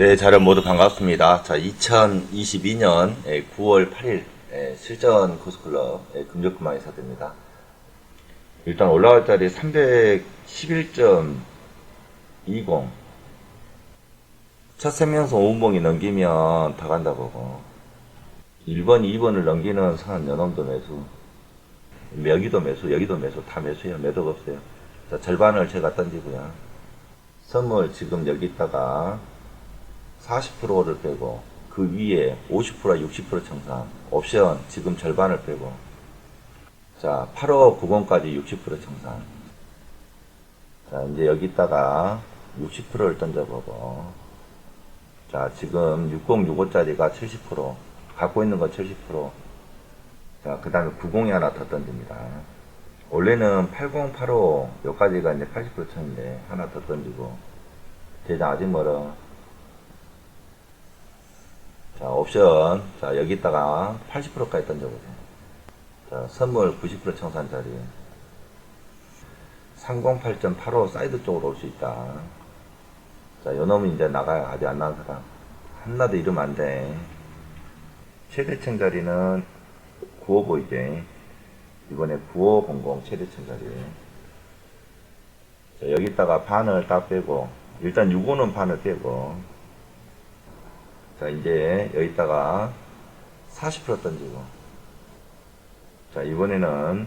네, 자료 모두 반갑습니다. 자, 2022년 9월 8일 실전 코스클럽 금적금망이 사됩니다. 일단 올라갈 자리 311.20. 첫 생명선 5분봉이 넘기면 다 간다 보고. 1번, 2번을 넘기는 선 연놈도 매수. 여기도 매수, 여기도 매수, 다 매수해요. 매도가 없어요. 자, 절반을 제가 던지고요. 선물 지금 여기 있다가 40%를 빼고 그 위에 50% 60% 청산 옵션 지금 절반을 빼고. 자 8호 90까지 60% 청산. 자 이제 여기다가 60%를 던져보고. 자 지금 6065짜리가 70% 갖고 있는 거 70%자 그 다음에 90이 하나 더 던집니다. 원래는 80, 85 여기까지가 이제 80% 천인데 하나 더 던지고. 대장 아직 멀어 자, 옵션. 자, 여기다가 80%까지 던져보세요. 자, 선물 90% 청산 자리. 308.85 사이드 쪽으로 올 수 있다. 자, 요 놈은 이제 나가요. 아직 안 나온 사람. 한나도 이러면 안 돼. 최대층 자리는 95 보이게. 이번에 9500 최대층 자리. 자, 여기다가 반을 딱 빼고, 일단 65는 반을 빼고, 자, 이제 여기다가 40% 던지고. 자, 이번에는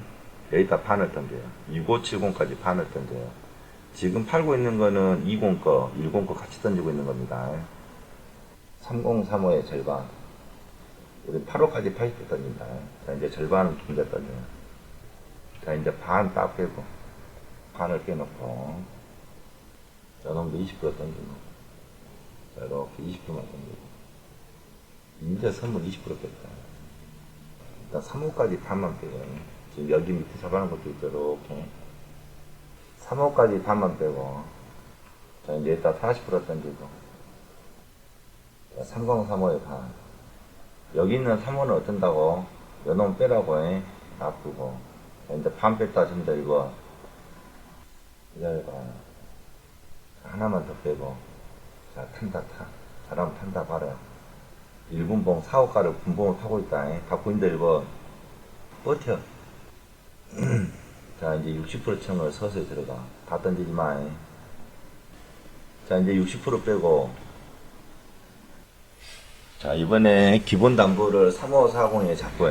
여기다 반을 던져요. 6570까지 반을 던져요. 지금 팔고 있는 거는 20 거, 10 거 같이 던지고 있는 겁니다. 3035의 절반. 우리 8호까지 80% 던진다. 자, 이제 절반은 두개 던져요. 자, 이제 반 딱 빼고. 반을 빼놓고. 자, 놈도 20% 던지고. 자, 이렇게 20%만 던지고. 이제 선물 20% 뺐다. 일단 3호까지 반만 빼요. 지금 여기 밑에 잡아놓은 것도 있죠, 이렇게. 3호까지 반만 빼고. 자, 이제 일단 40% 던지고. 자, 3035에 반. 여기 있는 3호는 어쩐다고? 요놈 빼라고 해. 자, 이제 반 뺐다, 전부 다 이거. 기다려봐. 하나만 더 빼고. 자, 탄다, 타. 잘하면 탄다, 봐라. 1분봉 4호가를 분봉을 타고 있다. 있는데 1번 버텨. 자 이제 60% 청을 서서히 들어가. 다 던지지 마. 자 이제 60% 빼고 자 이번에 기본 담보를 3540에 잡고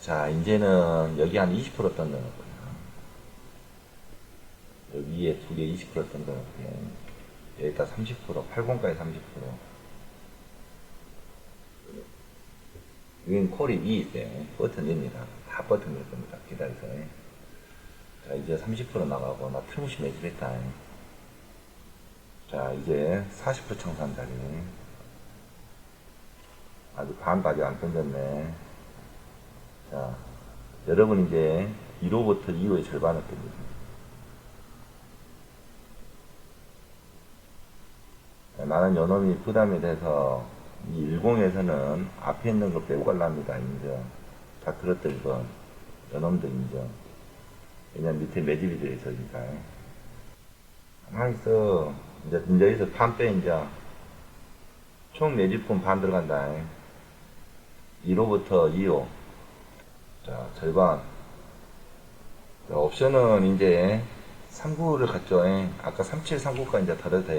자 이제는 여기 한 20% 던져놓을 거야. 여기 위에 두 개 20% 던져놓을게. 여기다 30%, 80까지 30%. 여기는 콜이 2 있어요. 버튼입니다. 다 버튼일 겁니다. 기다리세요. 자, 이제 30% 나가고, 나 틀무시 매집했다. 자, 이제 40% 청산 자리. 아직 반까지 안 던졌네. 자, 여러분 이제 1호부터 2호의 절반을 던집니다. 나는 요놈이 부담이 돼서 이 10에서는 앞에 있는 거 빼고 갈랍니다. 인정. 다 들었다 이건. 요놈도 인정. 왜냐면 밑에 매집이 들어있으니까. 가만히 있어. 이제, 이제 여기서 반 빼, 이제. 총 매집분 반 들어간다. 1호부터 2호. 자, 절반. 자, 옵션은 이제 39를 갔죠. 아까 3739가 이제 다르다.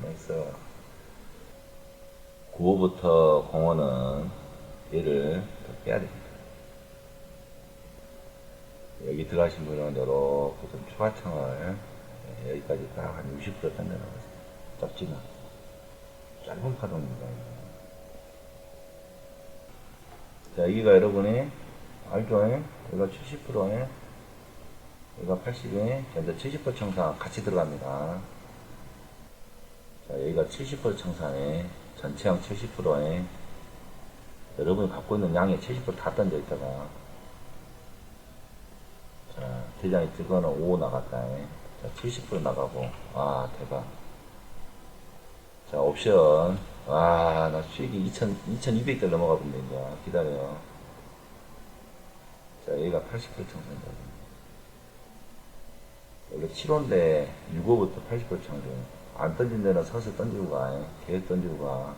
그래서 9호부터 공원은 얘를 더 빼야 됩니다. 여기 들어가신 분은 이렇게 좀 추가청을 네, 여기까지 딱 한 60% 던져놓으세요. 짧지만 짧은 파동입니다. 자 여기가 여러분이 알죠? 여기가 70%에 여기가 80에 현재 70% 청산 같이 들어갑니다. 자, 여기가 70% 청산에 전체양 70%에 여러분이 갖고 있는 양의 70%다 던져 있다가 자 대장이 뜨거는 5 나갔다. 자, 70% 나가고. 아 대박. 자 옵션. 와 나 수익이 2,000, 2,200대 넘어가 본다 이제. 기다려요. 자 여기가 80% 청산자 원래 7호인데 6호부터 80% 청산 안 던진 데는 서서 던지고 가. 계속 던지고 가.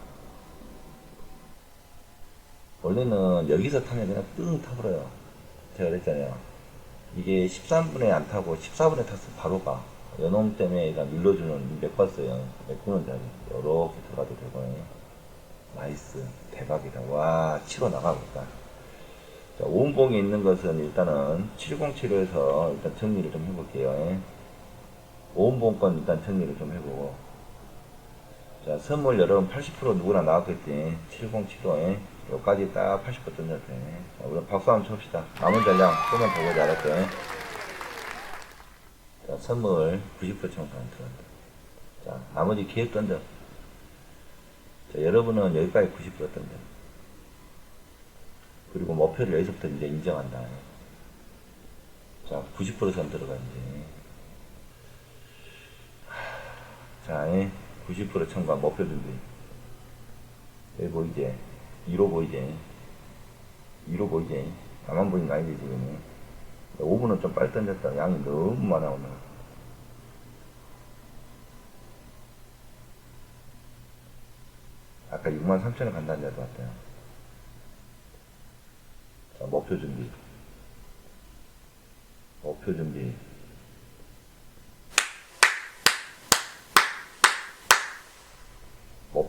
원래는 여기서 타면 그냥 ตึ 타버려요. 제가 그랬잖아요. 이게 13분에 안 타고 14분에 타서 바로 가. 연놈 때문에 일단 눌러주는 몇 봤어요. 메꾸는 자리. 요렇게 들어가도 되고. 나이스. 대박이다. 와, 치고 나가겠다. 자, 오음봉에 있는 것은 일단은 707호에서 일단 정리를 좀 해볼게요. 건 일단 정리를 좀 해보고. 자, 선물 여러분 80% 누구나 나왔겠지. 707호에. 여기까지 딱 80% 던졌대. 자, 우리 박수 한번 칩시다. 남은 전량 더 보자, 알았죠? 자, 선물 90% 청산 들어간다. 자, 나머지 기획 던져. 자, 여러분은 여기까지 90% 던져. 그리고 목표를 여기서부터 이제 인정한다. 자, 90%선 들어가, 이 제. 자, 90% 청과 목표 준비. 여기 보이지? 2로 보이지? 2로 보이지? 나만 보이는 거 아니지, 지금? 5분은 좀 빨리 던졌다. 양이 너무 많아, 오늘. 아까 6만 3천원 간다는 데도 왔대요. 자, 목표 준비. 목표 준비.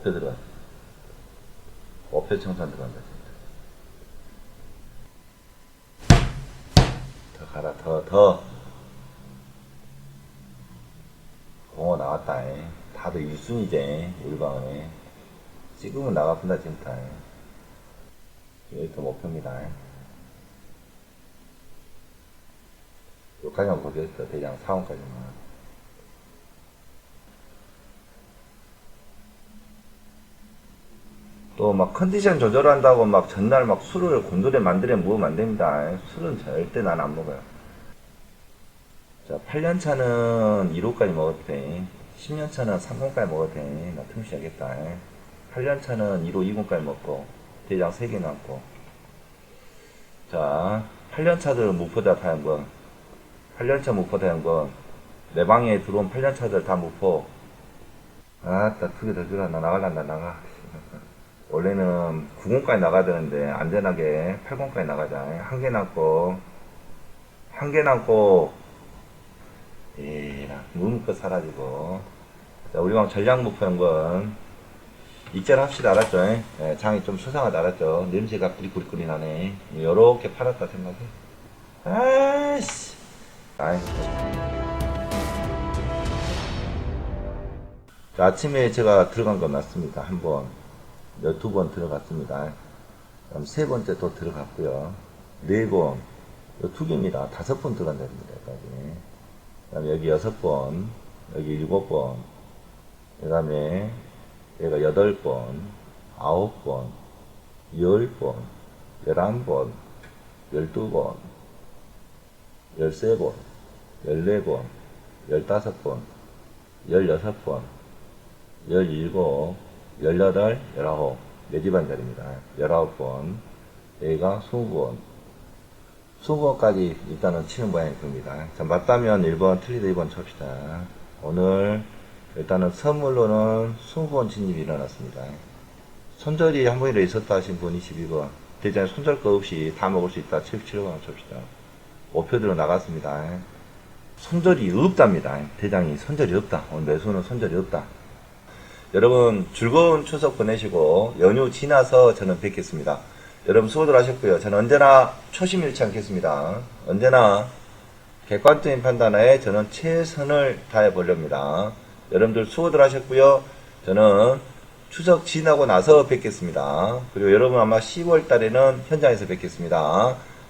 목표 들어가. 목표 청산 들어간다. 진짜. 더 가라, 더, 더. 공어 나왔다. 잉. 다들 1순위제, 일방에. 찍으면 나가본다, 진짜. 여기 또 목표입니다. 여기까지만 보겠어, 대장 사원까지만. 또 막 컨디션 조절한다고 막 전날 막 술을 곤돌에 만들어 먹으면 안 됩니다. 술은 절대 난 안 먹어요. 자, 8년차는 1호까지 먹어도 돼. 10년차는 3호까지 먹어도 돼. 나 틈시 하겠다. 8년차는 1호 2호까지 먹고, 대장 3개 남고. 자, 8년차들 무포자 다 한번. 8년차 무포 다 한번. 내 방에 들어온 8년차들 다 무포. 아따, 두개 더 주라. 나 나갈란다, 나가. 원래는 90까지 나가야 되는데, 안전하게 80까지 나가자. 한 개 남고, 한 개 남고, 에라, 무음껏 사라지고. 자, 우리 방 전략 목표 한건 익절 합시다, 알았죠? 예, 장이 좀 수상하다, 알았죠? 냄새가 꾸리꾸리꾸리 나네. 요렇게 팔았다 생각해. 아이씨. 아이. 자, 아침에 제가 들어간 건 맞습니다. 한 번, 열두 번 들어갔습니다. 그럼 세 번째 또 들어갔고요. 네 번, 요두 개입니다. 다섯 번 들어간다, 여기까지. 그 다음에 여기 여섯 번, 여기 일곱 번, 그 다음에 얘가 여덟 번, 아홉 번, 열 번, 열한 번, 열두 번, 열세 번, 열네 번, 열다섯 번, 열여섯 번, 열일곱, 열여덟, 열아홉, 네 집안 자리입니다. 열아홉 번, 여기가 스무 번, 20번까지 일단은 치는 모양일 겁니다. 자, 맞다면 1번, 틀리다 2번 칩시다. 오늘 일단은 선물로는 20번 진입이 일어났습니다. 손절이 한 번이라 있었다 하신 분 22번. 대장에 손절 거 없이 다 먹을 수 있다. 77번 칩시다. 5표들어 나갔습니다. 손절이 없답니다. 대장이 손절이 없다. 오늘 매수는 손절이 없다. 여러분 즐거운 추석 보내시고 연휴 지나서 저는 뵙겠습니다. 여러분 수고들 하셨고요. 저는 언제나 초심 잃지 않겠습니다. 언제나 객관적인 판단하에 저는 최선을 다해 보렵니다. 여러분들 수고들 하셨고요. 저는 추석 지나고 나서 뵙겠습니다. 그리고 여러분 아마 10월 달에는 현장에서 뵙겠습니다.